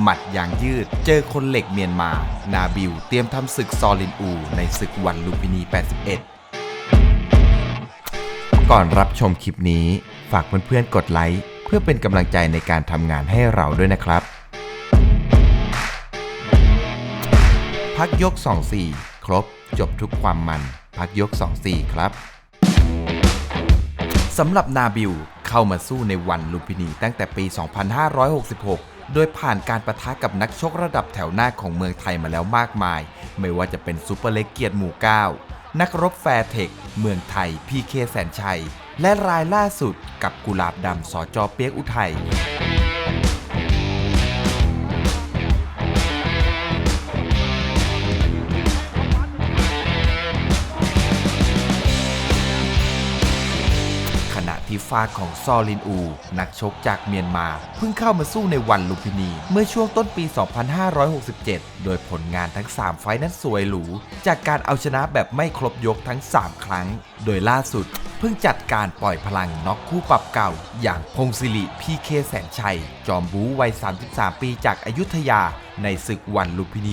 หมัดยางยืด เจอคนเหล็กเมียนมา นาบิวเตรียมทำศึกซอลินอู ในศึกวันลุมพินี 81 ก่อนรับชมคลิปนี้ ฝากเพื่อนๆกดไลค์ เพื่อเป็นกำลังใจในการทำงานให้เราด้วยนะครับ พักยก 24 ครบ จบทุกความมัน พักยก 24 ครับสำหรับนาบิลเข้ามาสู้ในวันลุมพินีตั้งแต่ปี 2566 โดยผ่านการประทะกับนักชกระดับแถวหน้าของเมืองไทยมาแล้วมากมาย ไม่ว่าจะเป็นซูเปอร์เล็กเกียรติหมู่9นักรบแฟร์เทค เมืองไทยพีเคแสนชัย และรายล่าสุดกับกุหลาบดำสอจอเปียกอุทัย ทีฟ้าของซอลินอู นักชกจากเมียนมา เพิ่งเข้ามาสู้ในวันลุมพินี เมื่อช่วงต้นปี 2567 โดยผลงานทั้ง 3 ไฟนั้นสวยหรู จากการเอาชนะแบบไม่ครบยกทั้ง 3 ครั้ง โดยล่าสุด เพิ่งจัดการปล่อยพลังน็อกคู่ปรับเก่า อย่างพงศิริพีเคแสนชัย จอมบูวัย 33 ปีจากอายุทยา ในศึกวันลุมพินี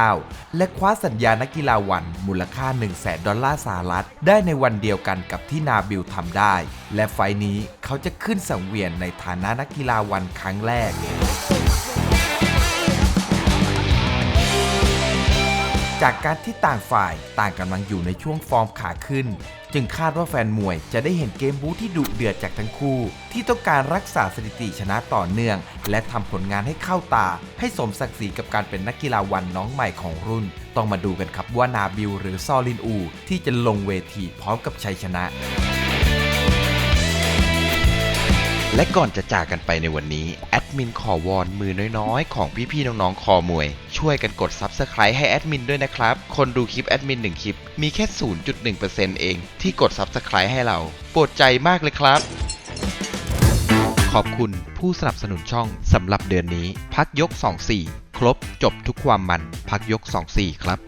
69 และคว้าสัญญานักกีฬาวันมูลค่า 1 0 0 0 0แดอลลาร์สหรัฐ ได้ในวันเดียวกันกับที่นาบิลทำได้ และไฟนี้เขาจะขึ้นสังเวียนในฐานะนักกีฬาวันครั้งแรกจากการที่ต่างฝ่ายต่างกำลังอยู่ในช่วงฟอร์มขาขึ้น จึงคาดว่าแฟนมวยจะได้เห็นเกมบู๊ที่ดุเดือดจากทั้งคู่ ที่ต้องการรักษาสถิติชนะต่อเนื่อง และทำผลงานให้เข้าตา ให้สมศักดิ์ศรีกับการเป็นนักกีฬาวันน้องใหม่ของรุ่น ต้องมาดูกันครับว่านาบิลหรือซอลินอู ที่จะลงเวทีพร้อมกับชัยชนะและก่อนจะจากกันไปในวันนี้ แอ มินขอวอนมือน้อยๆ ของพี่ๆน้องๆคอมวย ช่วยกันกด Subscribe ให้แอดมินด้วยนะครับ คนดูคลิปแอดมิน1คลิป มีแค่ 0.1%เองที่กด Subscribe ให้เราโปรดใจมากเลยครับ ขอบคุณผู้สนับสนุนช่องสำหรับเดือนนี้ พักยก 24 ครบจบทุกความมัน พักยก 24 ครับ